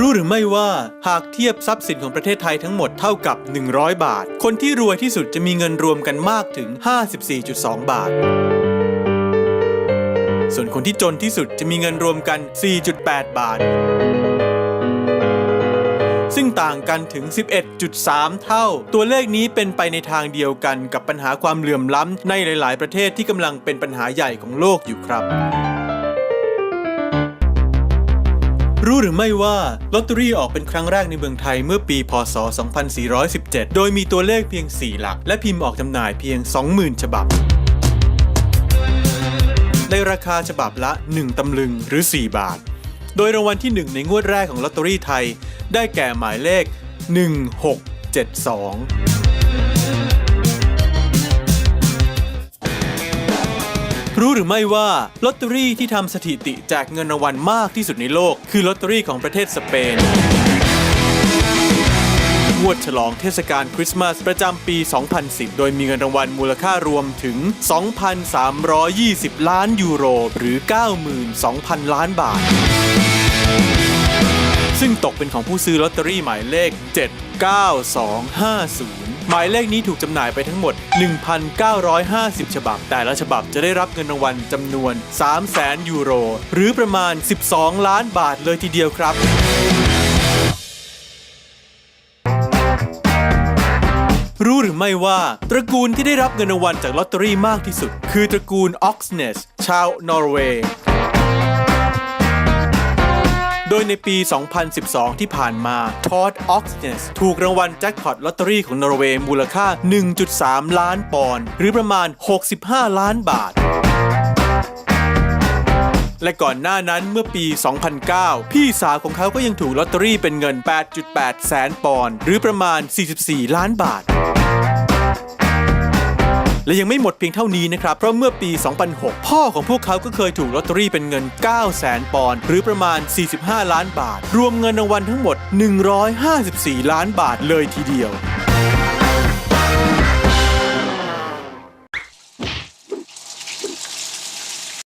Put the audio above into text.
รู้หรือไม่ว่าหากเทียบทรัพย์สินของประเทศไทยทั้งหมดเท่ากับ 100 บาท คนที่รวยที่สุดจะมีเงินรวมกันมากถึง 54.2 บาท ส่วนคนที่จนที่สุดจะมีเงินรวมกัน 4.8 บาท ซึ่งต่างกันถึง 11.3 เท่า ตัวเลขนี้เป็นไปในทางเดียวกันกับปัญหาความเหลื่อมล้ำในหลาย ๆ ประเทศที่กำลังเป็นปัญหาใหญ่ของโลกอยู่ครับ รู้หรือไม่ว่าลอตเตอรี่ออกเป็นครั้งแรกในเมืองไทยเมื่อปี พศ 2417 โดยมีตัวเลขเพียง 4 หลัก และพิมพ์ออกจำหน่ายเพียง 20,000 ฉบับ ในราคาฉบับละ 1 ตำลึงหรือ 4 บาท โดยรางวัลที่ 1 ในงวดแรกของลอตเตอรี่ไทย ได้แก่หมายเลข 1672 รู้หรือไม่ว่าลอตเตอรี่ที่ทำสถิติแจกเงินรางวัลมากที่สุดในโลก คือลอตเตอรี่ของประเทศสเปนงวดฉลองเทศกาลคริสต์มาสประจำปี 2010 โดยมีเงินรางวัลมูลค่ารวมถึง 2,320 ล้านยูโร หรือ 92,000 ล้านบาท ซึ่งตกเป็นของผู้ซื้อลอตเตอรี่หมายเลข 79250 หมายเลขนี้ถูกจำหน่ายไปทั้งหมด 1,950 ฉบับ แต่ละฉบับจะได้รับเงินรางวัลจำนวน 300,000 ยูโร หรือประมาณ 12 ล้านบาทเลยทีเดียวครับรู้หรือไม่ว่า ตระกูลที่ได้รับเงินรางวัลจากลอตเตอรี่มากที่สุด คือตระกูลออกซ์เนสชาวนอร์เวย์ ยในปี 2012 ที่ผ่านมาทอดออกซ์เนสถูกรางวัลแจ็คพอตลอตเตอรี่ของนอร์เวย์มูลค่า 1.3 ล้านปอนด์หรือประมาณ 65 ล้านบาทและก่อนหน้านั้นเมื่อปี 2009 พี่สาวของเขาก็ยังถูกลอตเตอรี่เป็นเงิน 8.8 แสนปอนด์หรือประมาณ 44 ล้านบาท และยังไม่หมดเพียงเท่านี้นะครับ เพราะเมื่อปี 2006 พ่อของพวกเขาก็เคยถูกลอตเตอรี่เป็นเงิน 9,000ปอนด์หรือประมาณ 45 ล้านบาท รวมเงินรางวัลทั้งหมด 154 ล้านบาทเลยทีเดียว